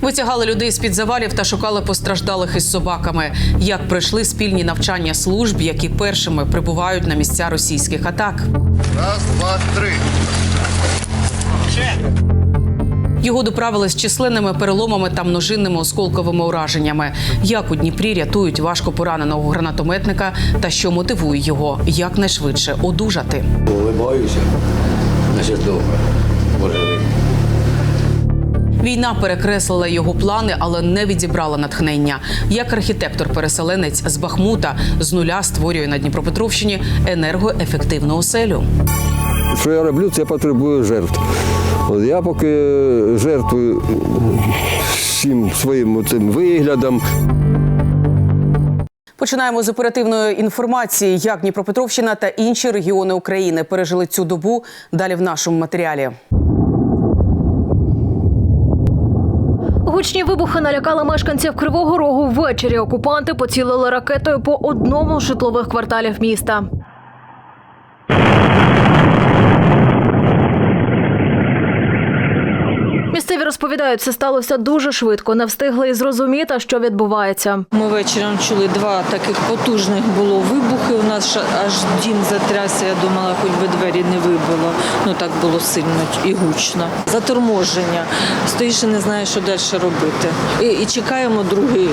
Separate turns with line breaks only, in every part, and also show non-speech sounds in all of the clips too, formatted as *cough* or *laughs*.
Витягали людей з під завалів та шукали постраждалих із собаками. Як пройшли спільні навчання служб, які першими прибувають на місця російських атак.
Раз, два, три.
Його доправили з численними переломами та множинними осколковими ураженнями. Як у Дніпрі рятують важко пораненого гранатометника та що мотивує його якнайшвидше одужати.
Улибаюся, значить. Може ви.
Війна перекреслила його плани, але не відібрала натхнення. Як архітектор-переселенець з Бахмута з нуля створює на Дніпропетровщині енергоефективну оселю.
Що я роблю, це потребує жертв. От я поки жертвую всім своїм цим виглядом.
Починаємо з оперативної інформації, як Дніпропетровщина та інші регіони України пережили цю добу. Далі в нашому матеріалі.
Гучні вибухи налякали мешканців Кривого Рогу. Ввечері окупанти поцілили ракетою по одному з житлових кварталів міста. Місцеві розповідають, це сталося дуже швидко. Не встигли і зрозуміти, що відбувається.
Ми вечором чули два таких потужних було вибухи. У нас аж дім затрясся. Я думала, хоч би двері не вибило. Ну так було сильно і гучно. Заторможення. Стоїш і не знаєш, що далі робити. І, і чекаємо другий е,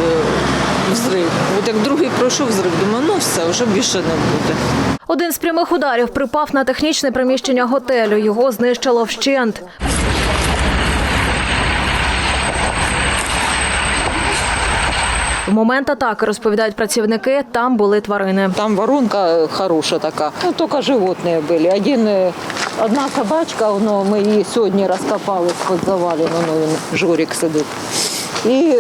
взрив. От як другий пройшов взрив, думаю, ну все, вже більше не буде.
Один з прямих ударів припав на технічне приміщення готелю. Його знищило вщент. В момент атаки розповідають працівники, там були тварини.
Там воронка хороша така. Ну, тільки животні були. Один, е, одна собачка, воно, ми її сьогодні розкопали з-під завалів, воно він, Жорик сидить. І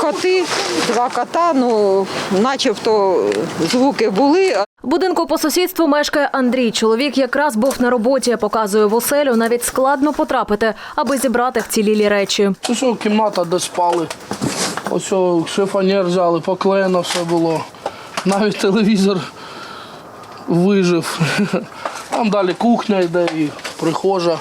коти, два кота, ну, начебто звуки були,
будинку по сусідству мешкає Андрій. Чоловік якраз був на роботі, показує в оселю. Навіть складно потрапити, аби зібрати вцілілі речі.
Що кімната, де спали. Ось шифонер взяли, поклеєно все було. Навіть телевізор вижив. Там далі кухня йде і прихожа.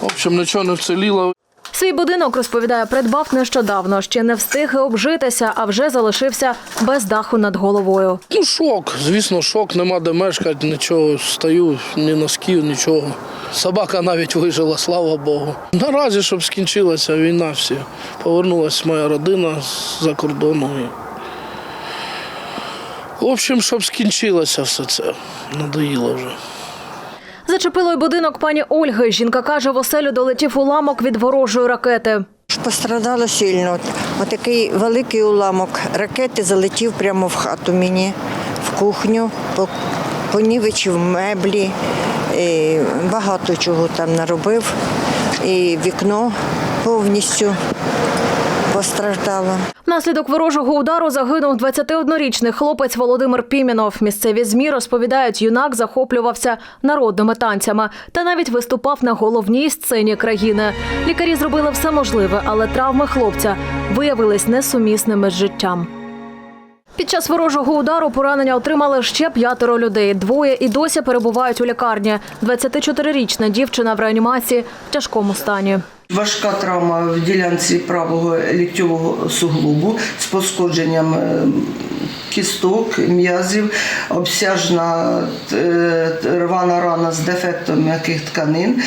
В общем, нічого не вціліло.
Свій будинок, розповідає, придбав нещодавно. Ще не встиг обжитися, а вже залишився без даху над головою.
Ну, шок, звісно, шок, нема де мешкати, нічого, стою, ні носків, нічого. Собака навіть вижила, слава Богу. Наразі, щоб скінчилася війна, всі. Повернулася моя родина з-за кордону. І... В общем, щоб скінчилося все це. Надоїло вже.
Зачепило й будинок пані Ольги. Жінка каже, в оселю долетів уламок від ворожої ракети.
Пострадало сильно. Отакий великий уламок ракети залетів прямо в хату мені, в кухню, по- понівечив меблі, і багато чого там наробив. І вікно повністю постраждало.
Внаслідок ворожого удару загинув 21-річний хлопець Володимир Пімінов. Місцеві змі розповідають, юнак захоплювався народними танцями та навіть виступав на головній сцені країни. Лікарі зробили все можливе, але травми хлопця виявились несумісними з життям. Під час ворожого удару поранення отримали ще п'ятеро людей. Двоє і досі перебувають у лікарні. 24-річна дівчина в реанімації в тяжкому стані.
Важка травма в ділянці правого ліктьового суглобу з пошкодженням е, кісток, м'язів, обсяжна е, рвана рана з дефектом м'яких тканин,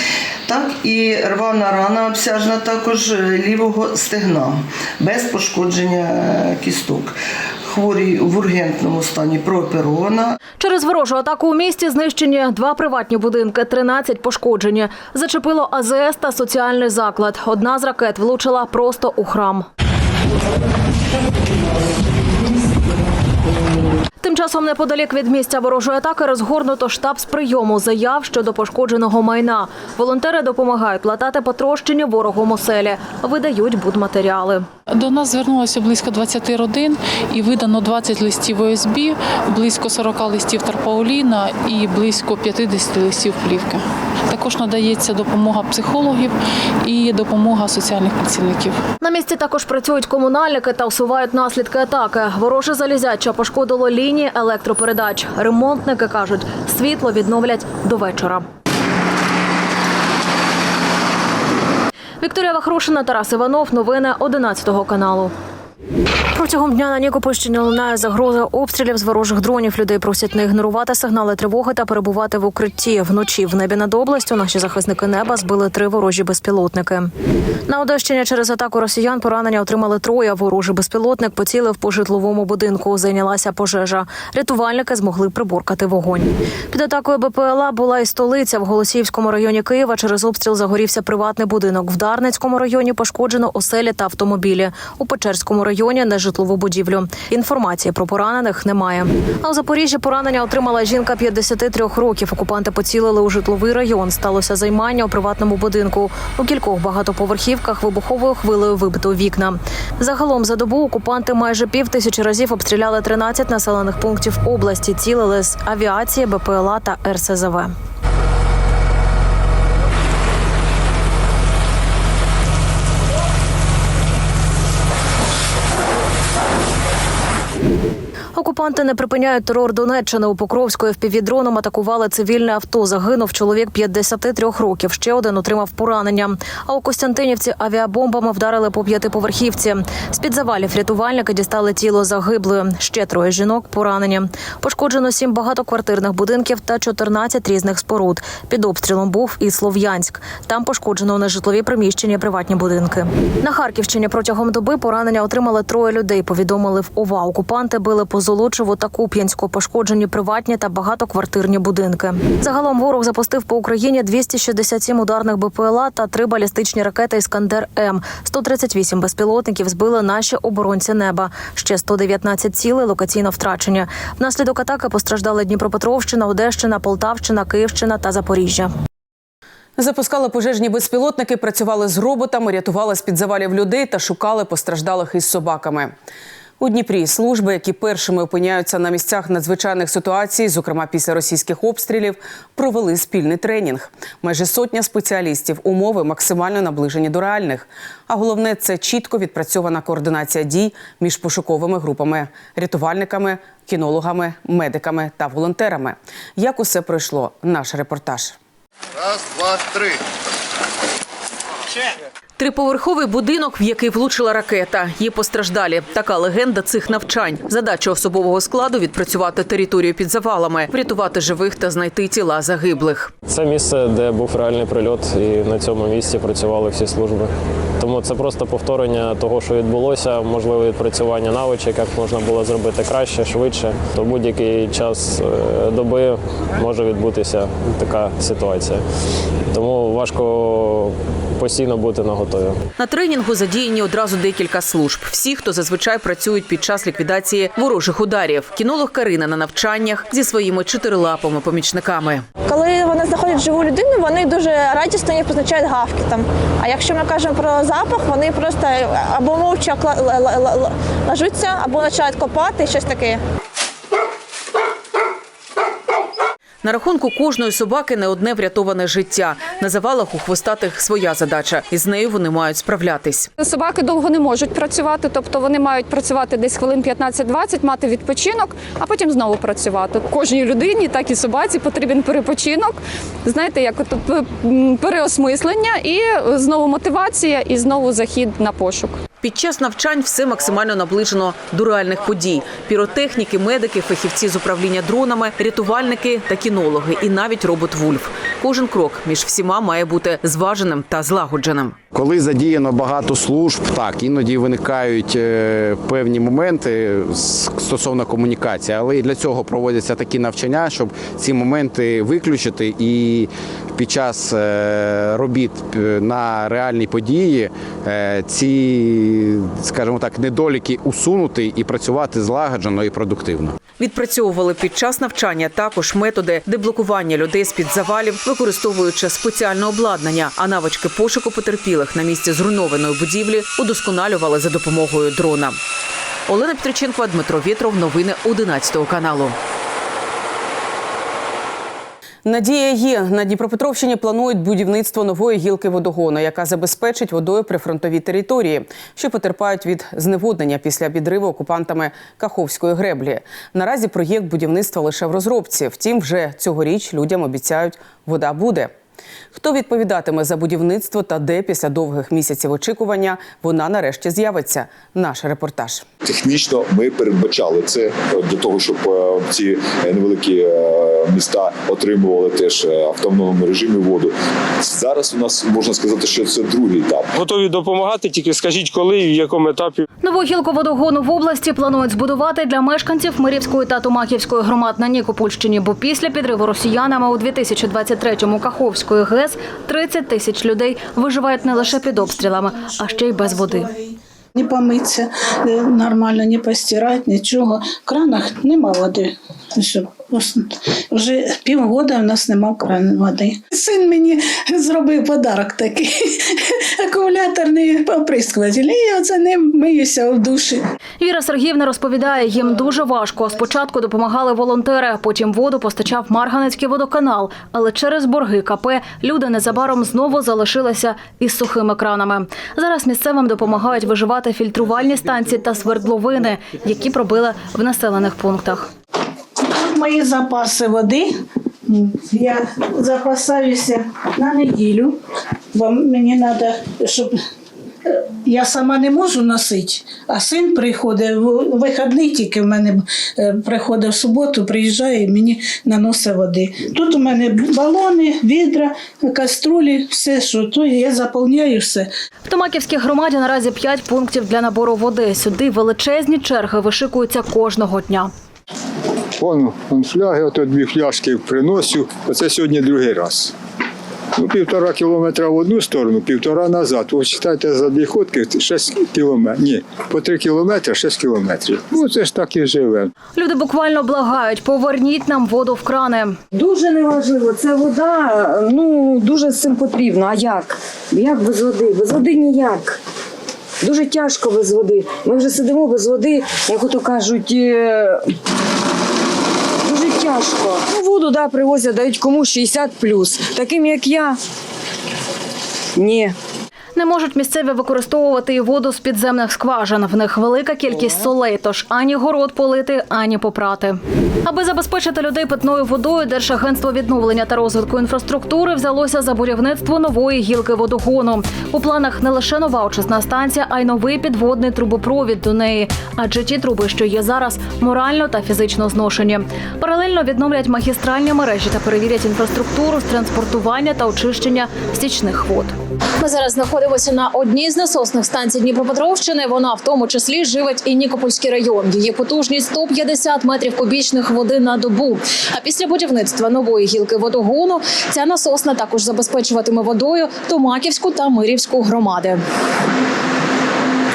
так і рвана рана обсяжна також лівого стегна без пошкодження е, кісток. Хворій в ургентному стані прооперована.
Через ворожу атаку у місті знищені два приватні будинки, 13 пошкоджені. Зачепило АЗС та соціальний заклад. Одна з ракет влучила просто у храм. Тим часом неподалік від місця ворожої атаки розгорнуто штаб з прийому заяв щодо пошкодженого майна. Волонтери допомагають латати потрощені ворогом оселі, видають будматеріали.
До нас звернулося близько 20 родин і видано 20 листів ОСБ, близько 40 листів Тарпауліна і близько 50 листів плівки. Також надається допомога психологів і допомога соціальних працівників.
На місці також працюють комунальники та усувають наслідки атаки. Вороже залізяча пошкодило лінії електропередач. Ремонтники кажуть, світло відновлять до вечора. Вікторія Вахрушина, Тарас Іванов. Новини 11 каналу. Протягом дня на Нікопольщині лунає загроза обстрілів з ворожих дронів. Людей просять не ігнорувати сигнали тривоги та перебувати в укритті. Вночі в небі над областю наші захисники неба збили три ворожі безпілотники. На Одещині через атаку росіян поранення отримали троє. Ворожий безпілотник поцілив по житловому будинку. Зайнялася пожежа. Рятувальники змогли приборкати вогонь. Під атакою БПЛА була і столиця в Голосіївському районі Києва. Через обстріл загорівся приватний будинок. В Дарницькому районі пошкоджено оселі та автомобілі. У Печерському районі нежитлову будівлю. Інформації про поранених немає. А у Запоріжжі поранення отримала жінка 53 років. Окупанти поцілили у житловий район. Сталося займання у приватному будинку. У кількох багатоповерхівках вибуховою хвилею вибито вікна. Загалом за добу окупанти майже пів тисячі разів обстріляли 13 населених пунктів області. Цілили з авіації, БПЛА та РСЗВ. Окупанти не припиняють терор Донеччини. У Покровську впівдроном атакували цивільне авто. Загинув чоловік 53 років. Ще один отримав поранення. А у Костянтинівці авіабомбами вдарили по п'ятиповерхівці. З під завалів рятувальники дістали тіло загиблої. Ще троє жінок поранені. Пошкоджено сім багатоквартирних будинків та 14 різних споруд. Під обстрілом був і Слов'янськ. Там пошкоджено нежитлові приміщення, приватні будинки. На Харківщині протягом доби поранення отримали троє людей. Повідомили в ОВА. Окупанти били по Золочеву та Куп'янську. Пошкоджені приватні та багатоквартирні будинки. Загалом ворог запустив по Україні 267 ударних БПЛА та три балістичні ракети Іскандер М. 138 безпілотників збили наші оборонці неба. Ще 119 цілей локаційно втрачені. Внаслідок атаки постраждали Дніпропетровщина, Одещина, Полтавщина, Київщина та Запоріжжя.
Запускали пожежні безпілотники, працювали з роботами, рятували з-під завалів людей та шукали постраждалих із собаками. У Дніпрі служби, які першими опиняються на місцях надзвичайних ситуацій, зокрема після російських обстрілів, провели спільний тренінг. Майже сотня спеціалістів умови максимально наближені до реальних. А головне це чітко відпрацьована координація дій між пошуковими групами, рятувальниками, кінологами, медиками та волонтерами. Як усе пройшло? Наш репортаж.
Раз, два, три.
Триповерховий будинок, в який влучила ракета. Є постраждалі. Така легенда цих навчань. Задача особового складу відпрацювати територію під завалами, врятувати живих та знайти тіла загиблих.
Це місце, де був реальний прильот, і на цьому місці працювали всі служби. Тому це просто повторення того, що відбулося, можливе відпрацювання навичок, як можна було зробити краще, швидше. То будь-який час е, доби може відбутися така ситуація. Тому важко постійно бути на готові.
На тренінгу задіяні одразу декілька служб. Всі, хто зазвичай працюють під час ліквідації ворожих ударів. Кінолог Карина на навчаннях зі своїми чотирилапими помічниками.
Коли вони знаходять живу людину, вони дуже радісно її позначають гавкітом. А якщо ми кажемо про запах, вони просто або мовча лажуться, або починають копати, щось таке.
На рахунку кожної собаки не одне врятоване життя. На завалах у хвостатих своя задача, і з нею вони мають справлятись.
Собаки довго не можуть працювати, тобто вони мають працювати десь хвилин 15-20, мати відпочинок, а потім знову працювати. Кожній людині, так і собаці, потрібен перепочинок. Знаєте, як переосмислення і знову мотивація, і знову захід на пошук.
Під час навчань все максимально наближено до реальних подій: піротехніки, медики, фахівці з управління дронами, рятувальники та кінологи, і навіть робот Вульф. Кожен крок між всіма має бути зваженим та злагодженим.
Коли задіяно багато служб, так іноді виникають е, певні моменти стосовно комунікації, але і для цього проводяться такі навчання, щоб ці моменти виключити і під час е, робіт е, на реальні події ці, скажімо так, недоліки усунути і працювати злагоджено і продуктивно.
Відпрацьовували під час навчання також методи деблокування людей з під завалів, використовуючи спеціальне обладнання, а навички пошуку потерпілих на місці зруйнованої будівлі удосконалювали за допомогою дрона. Олена Петриченко, Дмитро Вєтров. Новини 11 каналу. Надія є на Дніпропетровщині планують будівництво нової гілки водогону, яка забезпечить водою прифронтові території, що потерпають від зневоднення після підриву окупантами Каховської греблі. Наразі проєкт будівництва лише в розробці. Втім, вже цьогоріч людям обіцяють, вода буде.
Хто відповідатиме за будівництво та де після довгих місяців очікування вона нарешті з'явиться? Наш репортаж.
Технічно ми передбачали це для того, щоб е, ці невеликі е, міста отримували теж е, в автономному режимі воду. Зараз у нас можна сказати, що це другий етап.
Готові допомагати, тільки скажіть, коли і в якому етапі.
Нову гілку водогону в області планують збудувати для мешканців Мирівської та Томаківської громад на Нікопольщині, бо після підриву росіянами у 2023-му Каховської ГЕС 30 тисяч людей виживають не лише під обстрілами, а ще й без води.
Не помитися е, нормально, не постирати, нічого. В кранах нема води. Вже півгода у нас нема крану води. Син мені зробив подарок такий *laughs* акумуляторний оприскуватель. І я оце ним миюся в душі.
Віра Сергіївна розповідає, їм дуже важко. Спочатку допомагали волонтери, потім воду постачав Марганецький водоканал. Але через борги КП люди незабаром знову залишилися із сухими кранами. Зараз місцевим допомагають виживати фільтрувальні станції та свердловини, які пробили в населених пунктах.
Тут мої запаси води. Я запасаюся на неділю, бо мені треба, щоб я сама не можу носити, а син приходить, в вихідний тільки в мене е, приходить в суботу, приїжджає і мені наносить води. Тут у мене балони, відра, каструлі, все, що то я заповняю все.
В Томаківській громаді наразі п'ять пунктів для набору води. Сюди величезні черги вишикуються кожного дня.
Вон, вон фляги, ото дві фляжки приносю. Оце сьогодні другий раз. Ну, півтора кілометра в одну сторону, півтора назад. Ви читайте за дві ходки 6 кілометрів. Ні, по три кілометри 6 кілометрів. Ну це ж так і живе.
Люди буквально благають, поверніть нам воду в крани.
Дуже неважливо. Це вода, ну дуже з цим потрібно. А як? Як без води? Без води ніяк. Дуже тяжко без води. Ми вже сидимо без води, як ото кажуть. Тяжко. Ну, воду да, привозять, дають кому 60 Таким як я. Ні.
Не можуть місцеві використовувати і воду з підземних скважин. В них велика кількість солей, тож ані город полити, ані попрати. Аби забезпечити людей питною водою, Держагентство відновлення та розвитку інфраструктури взялося за будівництво нової гілки водогону. У планах не лише нова очисна станція, а й новий підводний трубопровід до неї. Адже ті труби, що є зараз, морально та фізично зношені. Паралельно відновлять магістральні мережі та перевірять інфраструктуру з транспортування та очищення стічних вод.
Ми зараз знаходимося на одній з насосних станцій Дніпропетровщини. Вона в тому числі живить і Нікопольський район. Її потужність 150 метрів кубічних води на добу. А після будівництва нової гілки водогону ця насосна також забезпечуватиме водою Томаківську та Мирівську громади.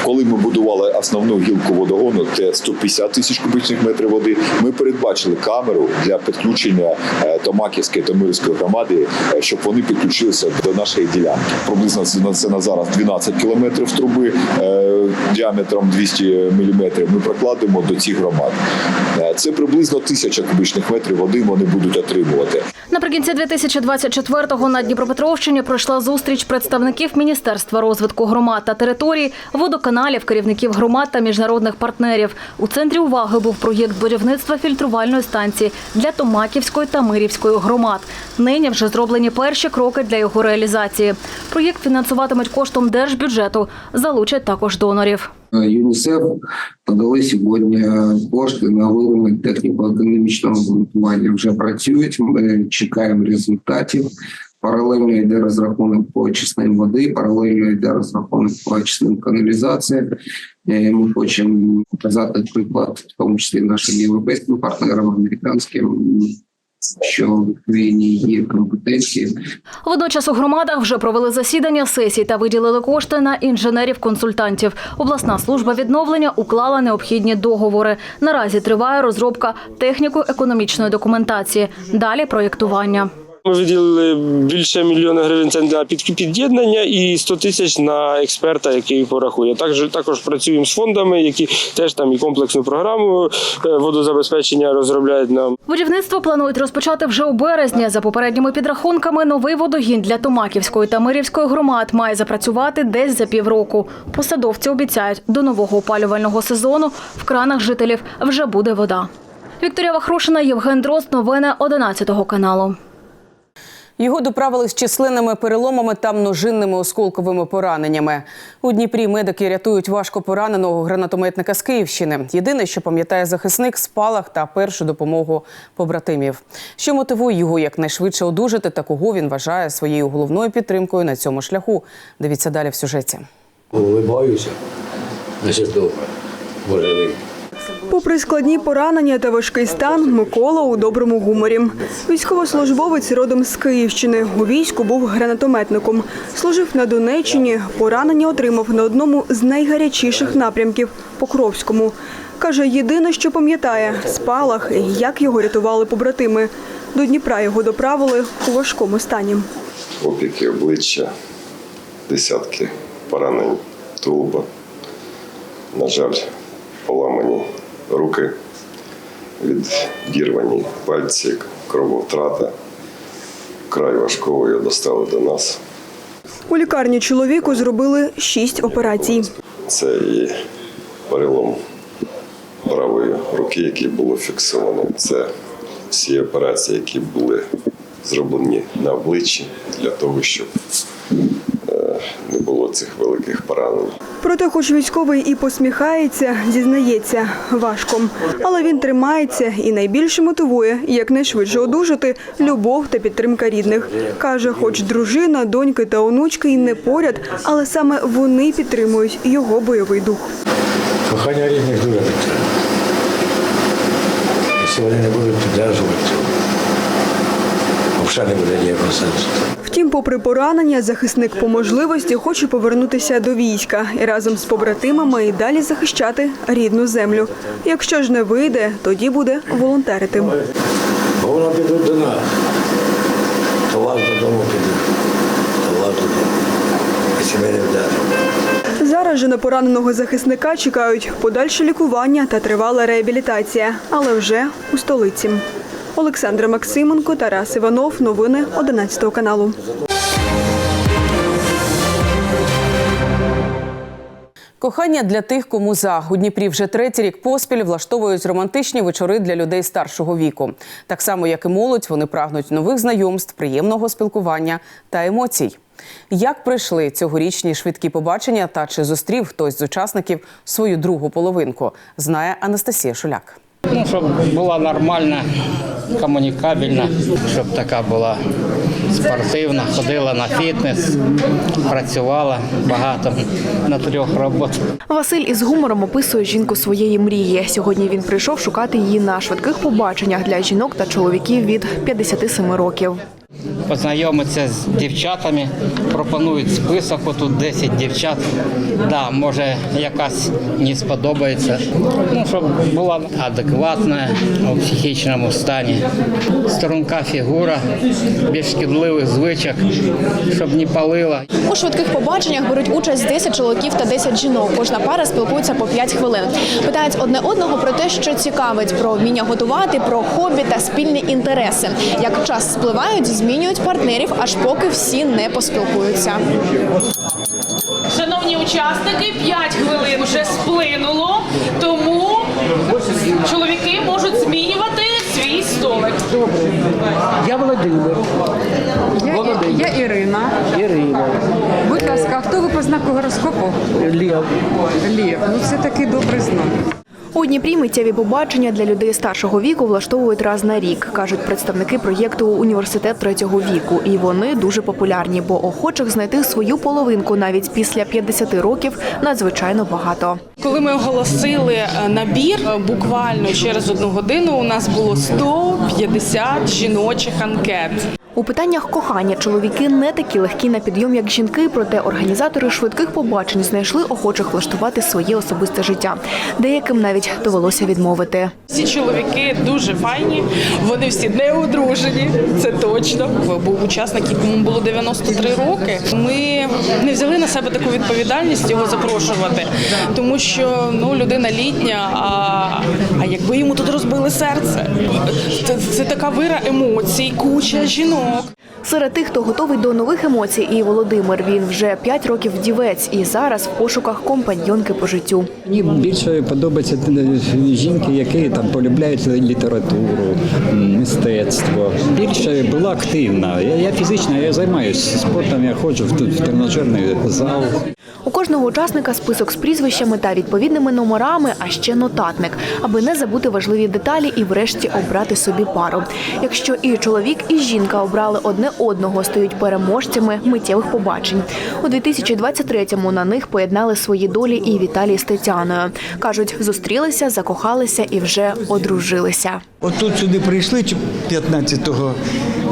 Коли ми будували основну гілку водогону, це 150 тисяч кубічних метрів води. Ми передбачили камеру для підключення е, Томаківської та Мирської громади, е, щоб вони підключилися до нашої ділянки. Приблизно це на- зараз 12 кілометрів труби е, діаметром 200 міліметрів. Ми прокладемо до цих громад. Це приблизно тисяча кубічних метрів води вони будуть отримувати.
Наприкінці 2024-го на Дніпропетровщині пройшла зустріч представників Міністерства розвитку громад та територій, водоканалів, керівників громад та міжнародних партнерів. У центрі уваги був проєкт будівництва фільтрувальної станції для Томаківської та Мирівської громад. Нині вже зроблені перші кроки для його реалізації. Проєкт фінансуватимуть коштом держбюджету. Залучать також донорів.
ЮНІСЕФ подали сьогодні кошти на виробник техніко-економічного обґрунтування. Вже працюють. Ми чекаємо результатів. Паралельно йде розрахунок по очисним води, паралельно йде розрахунок по очисним каналізації. Е, Ми хочемо показати приклад, в тому числі нашим європейським партнерам, американським, що в Україні є компетенції
Водночас у громадах вже провели засідання сесій та виділили кошти на інженерів-консультантів. Обласна служба відновлення уклала необхідні договори. Наразі триває розробка техніко-економічної документації. Далі проєктування.
Ми виділили більше мільйона гривень це на під'єднання і 100 тисяч на експерта, який порахує. Також також працюємо з фондами, які теж там і комплексну програму е, водозабезпечення розробляють нам.
Будівництво планують розпочати вже у березні. За попередніми підрахунками, новий водогін для Томаківської та Мирівської громад має запрацювати десь за півроку. Посадовці обіцяють, до нового опалювального сезону в кранах жителів вже буде вода. Вікторія Вахрушина, Євген Дрозд. Новини 11 каналу.
Його доправили з численними переломами та множинними осколковими пораненнями. У Дніпрі медики рятують важко пораненого гранатометника з Київщини. Єдине, що пам'ятає захисник, спалах та першу допомогу побратимів. Що мотивує його якнайшвидше одужати та кого він вважає своєю головною підтримкою на цьому шляху. Дивіться далі в сюжеті.
Улибаюся, значить добре. Боже ви.
Попри складні поранення та важкий стан, Микола у доброму гуморі. Військовослужбовець родом з Київщини. У війську був гранатометником. Служив на Донеччині. Поранення отримав на одному з найгарячіших напрямків Покровському. Каже, єдине, що пам'ятає спалах і як його рятували побратими. До Дніпра його доправили у важкому стані.
опіки обличчя, десятки поранень тулуба. На жаль, поламані руки, відірвані пальці, крововтрата. Край важкого його достали до нас.
У лікарні чоловіку зробили шість операцій.
Це і перелом правої руки, який було фіксовано. Це всі операції, які були зроблені на обличчі для того, щоб е, не було цих великих поранень.
Проте, хоч військовий і посміхається, зізнається важко. Але він тримається і найбільше мотивує якнайшвидше одужати любов та підтримка рідних. Каже, хоч дружина, доньки та онучки й не поряд, але саме вони підтримують його бойовий дух.
Кохання рідних дуже підтримує. Вони не будуть підтримувати, взагалі не буде ніякого сенсу.
Втім, попри поранення, захисник по можливості хоче повернутися до війська і разом з побратимами і далі захищати рідну землю. Якщо ж не вийде, тоді буде волонтерити.
Воно підуть до нас. То вас додому підуть.
Зараз же на пораненого захисника чекають подальше лікування та тривала реабілітація, але вже у столиці. Олександра Максименко, Тарас Іванов. Новини 11 каналу.
Кохання для тих, кому за у Дніпрі вже третій рік поспіль влаштовують романтичні вечори для людей старшого віку. Так само, як і молодь, вони прагнуть нових знайомств, приємного спілкування та емоцій. Як пройшли цьогорічні швидкі побачення та чи зустрів хтось з учасників свою другу половинку, знає Анастасія Шуляк.
Ну, щоб була нормальна, комунікабельна, щоб така була спортивна, ходила на фітнес, працювала багато на трьох роботах.
Василь із гумором описує жінку своєї мрії. Сьогодні він прийшов шукати її на швидких побаченнях для жінок та чоловіків від 57 років.
Познайомитися з дівчатами, пропонують список, отут 10 дівчат. Да, може якась не сподобається. Ну, щоб була адекватна у психічному стані. Струнка фігура, більш без шкідливих звичок, щоб не палила.
У швидких побаченнях беруть участь 10 чоловіків та 10 жінок. Кожна пара спілкується по 5 хвилин. Питають одне одного про те, що цікавить, про вміння готувати, про хобі та спільні інтереси. Як час спливають, змінюють партнерів, аж поки всі не поспілкуються.
Шановні учасники, 5 хвилин вже сплинуло, тому чоловіки можуть змінювати свій столик.
Я Володимир. Я, я Ірина. Ірина. Будь ласка, а хто ви по знаку гороскопу? Лев. Лев. Ну це такий добрий знак.
У Дніпрі миттєві побачення для людей старшого віку влаштовують раз на рік, кажуть представники проєкту Університет третього віку. І вони дуже популярні, бо охочих знайти свою половинку навіть після 50 років надзвичайно багато.
Коли ми оголосили е, набір, е, буквально через одну годину у нас було 150 жіночих анкет.
У питаннях кохання чоловіки не такі легкі на підйом, як жінки, проте організатори швидких побачень знайшли охочих влаштувати своє особисте життя. Деяким навіть довелося відмовити.
Всі чоловіки дуже файні, вони всі не одружені, це точно. Був учасник, якому було 93 роки. Ми не взяли на себе таку відповідальність його запрошувати, тому що ну людина літня. А, а якби йому тут розбили серце, це, це така вира емоцій, куча жінок.
Серед тих, хто готовий до нових емоцій, і Володимир. Він вже 5 років вдівець і зараз в пошуках компаньйонки по життю.
Мені більше подобаються жінки, які там полюбляють літературу, мистецтво. Більше була активна. Я, я фізично я займаюся спортом, я ходжу в, в тренажерний зал.
У кожного учасника список з прізвищами та відповідними номерами, а ще нотатник, аби не забути важливі деталі і врешті обрати собі пару. Якщо і чоловік, і жінка обрали одне одного, стають переможцями миттєвих побачень. У 2023-му на них поєднали свої долі і Віталій з Тетяною. кажуть, зустрілися, закохалися і вже одружилися.
Отут сюди прийшли чи 15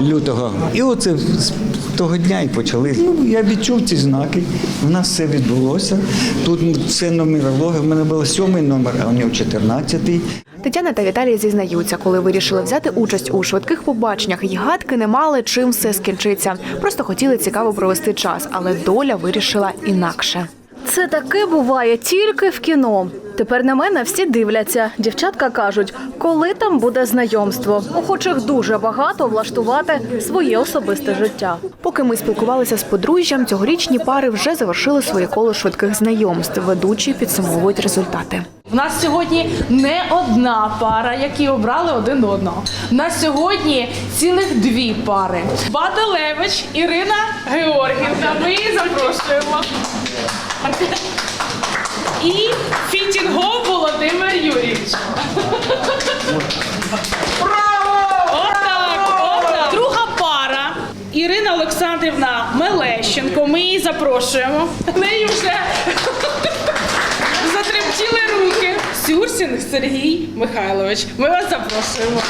лютого, і оце з того дня і почали. Ну, я відчув ці знаки. У нас все відбулося. Тут все нумерологія. В мене був сьомий номер, а у нього 14-й.
Тетяна та Віталій зізнаються, коли вирішили взяти участь у швидких побаченнях, й гадки не мали чим все скінчиться. Просто хотіли цікаво провести час, але доля вирішила інакше. Це таке буває тільки в кіно. Тепер на мене всі дивляться. Дівчатка кажуть, коли там буде знайомство. Охочих дуже багато влаштувати своє особисте життя. Поки ми спілкувалися з подружжям, цьогорічні пари вже завершили своє коло швидких знайомств. Ведучі підсумовують результати.
У нас сьогодні не одна пара, які обрали один одного. У нас сьогодні цілих дві пари. Баделевич Ірина Георгівна. Ми її запрошуємо. І Фітінгов Володимир Юрійович. Браво! Отак, отак. Друга пара. Ірина Олександрівна Мелещенко. Ми її запрошуємо. Неї вже Затремтіли руки. Сюрсін Сергій Михайлович. Ми вас запрошуємо.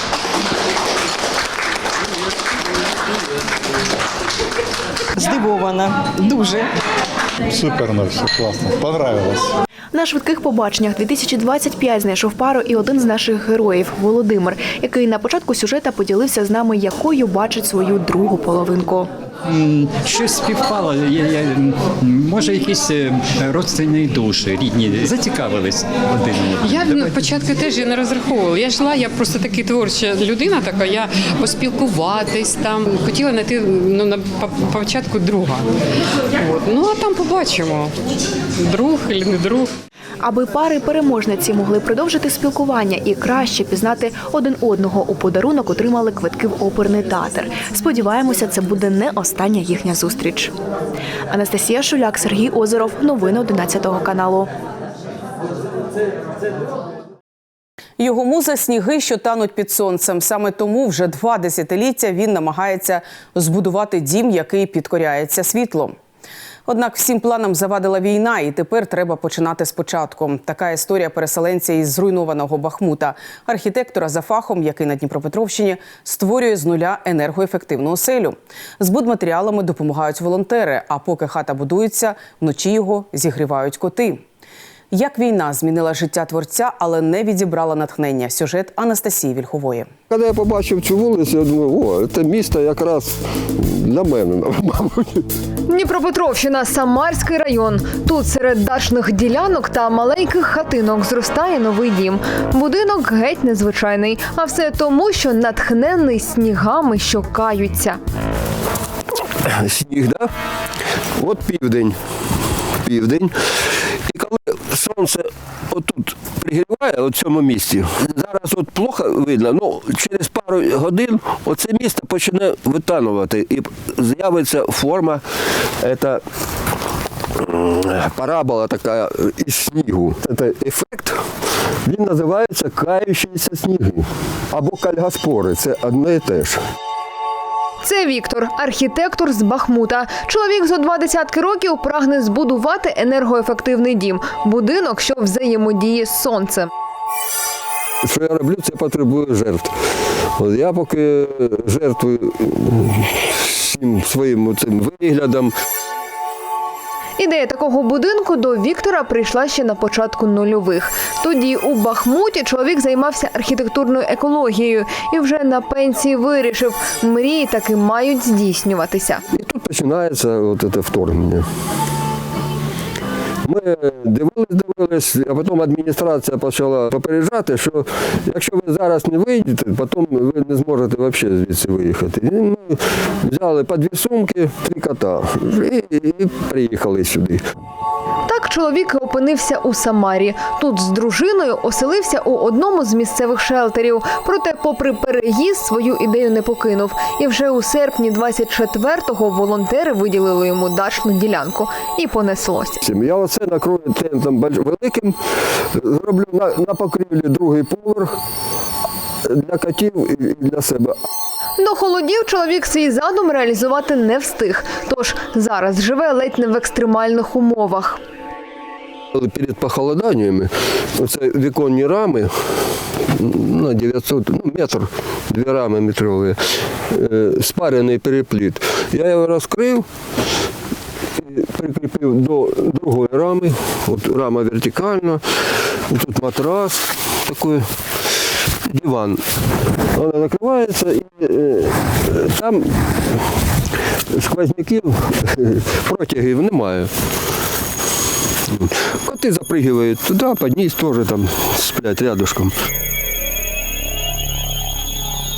Здивована. Дуже.
Супер, ну все классно. Понравилось.
На швидких побаченнях 2025 знайшов пару і один з наших героїв Володимир, який на початку сюжета поділився з нами, якою бачить свою другу половинку.
Щось співпало. Я, я, може, якісь е, родственні душі, рідні, зацікавились один.
Я на початку теж я не розраховувала. Я йшла, я просто таки творча людина, така я поспілкуватись там. Хотіла знайти ну, на по- початку друга. От. Ну а там побачимо. Друг чи не друг.
Аби пари переможниці могли продовжити спілкування і краще пізнати один одного у подарунок, отримали квитки в оперний театр. Сподіваємося, це буде не остання їхня зустріч. Анастасія Шуляк, Сергій Озеров. Новини 11 каналу.
Його муза сніги, що тануть під сонцем. Саме тому вже два десятиліття він намагається збудувати дім, який підкоряється світлом. Однак всім планам завадила війна, і тепер треба починати спочатку. Така історія переселенця із зруйнованого Бахмута, архітектора за фахом, який на Дніпропетровщині створює з нуля енергоефективну оселю. З будматеріалами допомагають волонтери. А поки хата будується, вночі його зігрівають коти. Як війна змінила життя творця, але не відібрала натхнення. Сюжет Анастасії Вільхової.
Коли я побачив цю вулицю, я думаю, о, це місто якраз для мене, *laughs* мабуть.
Дніпропетровщина, Самарський район. Тут серед дачних ділянок та маленьких хатинок зростає новий дім. Будинок геть незвичайний, а все тому, що натхнений снігами, що каються.
Сніг, да? От південь. Південь. Сонце отут пригріває у цьому місці, зараз от плохо видно, ну через пару годин оце місто почне витанувати і з'явиться форма, м, парабола така із снігу. Це ефект. Він називається каючіся сніги або кальгаспори. Це одне і те ж.
Це Віктор, архітектор з Бахмута. Чоловік зо два десятки років прагне збудувати енергоефективний дім, будинок, що взаємодіє з сонцем.
Що я роблю, це потребує жертв. От я поки жертвую всім своїм цим виглядом.
Ідея такого будинку до Віктора прийшла ще на початку нульових. Тоді у Бахмуті чоловік займався архітектурною екологією і вже на пенсії вирішив, мрії таки мають здійснюватися.
І тут починається от це вторгнення. Ми дивились, дивились, а потім адміністрація почала попереджати, що якщо ви зараз не вийдете, потім ви не зможете взагалі звідси виїхати. І ми взяли по дві сумки, три кота і, і приїхали сюди.
Так чоловік опинився у Самарі. Тут з дружиною оселився у одному з місцевих шелтерів. Проте, попри переїзд, свою ідею не покинув. І вже у серпні 24-го волонтери виділили йому дачну ділянку і понеслося.
Я оце накрою тентом великим, зроблю на, на покрівлі другий поверх для котів і для себе.
До холодів чоловік свій задум реалізувати не встиг. Тож зараз живе ледь не в екстремальних умовах.
Перед похолоданнями оце віконні рами на 900, ну, метр, дві рами метрові, е, спарений перепліт. Я його розкрив, прикріпив до другої рами. От рама вертикальна, тут матрас такий, диван. Вона накривається і е, там сквозняків, *laughs* протягів немає. Коти запрыгивают туда, подниз тоже там сплять рядышком.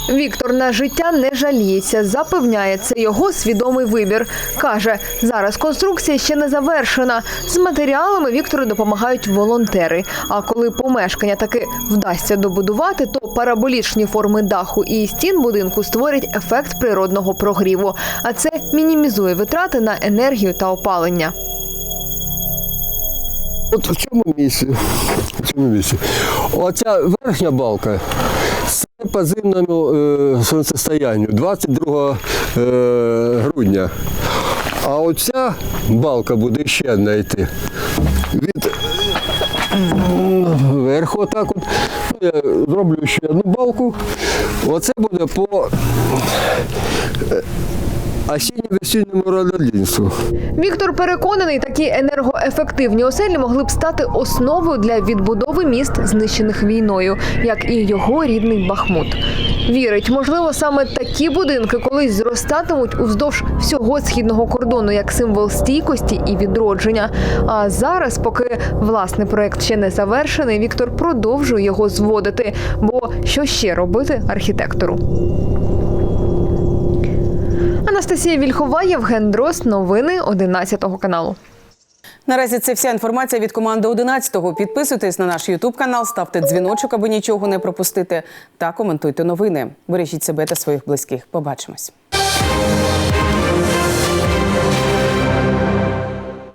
Віктор на життя не жаліється, запевняє, це його свідомий вибір. Каже, зараз конструкція ще не завершена. З матеріалами Віктору допомагають волонтери. А коли помешкання таки вдасться добудувати, то параболічні форми даху і стін будинку створять ефект природного прогріву. А це мінімізує витрати на енергію та опалення.
От в цьому місці, в цьому місці. Оця верхня балка по зимному е, сонцестоянню 22 е, грудня. А оця балка буде ще одна йти. Від верху отак от. Ну, Я зроблю ще одну балку. Оце буде по е, осінньо-весінньому рододінству.
Віктор переконаний, такі енергоефективні оселі могли б стати основою для відбудови міст, знищених війною, як і його рідний Бахмут. Вірить, можливо, саме такі будинки колись зростатимуть уздовж всього східного кордону як символ стійкості і відродження. А зараз, поки власний проект ще не завершений, Віктор продовжує його зводити. Бо що ще робити архітектору? Анастасія Вільхова, Євген Дрозд. Новини 11 каналу.
Наразі це вся інформація від команди 11-го. Підписуйтесь на наш Ютуб канал, ставте дзвіночок, аби нічого не пропустити, та коментуйте новини. Бережіть себе та своїх близьких. Побачимось.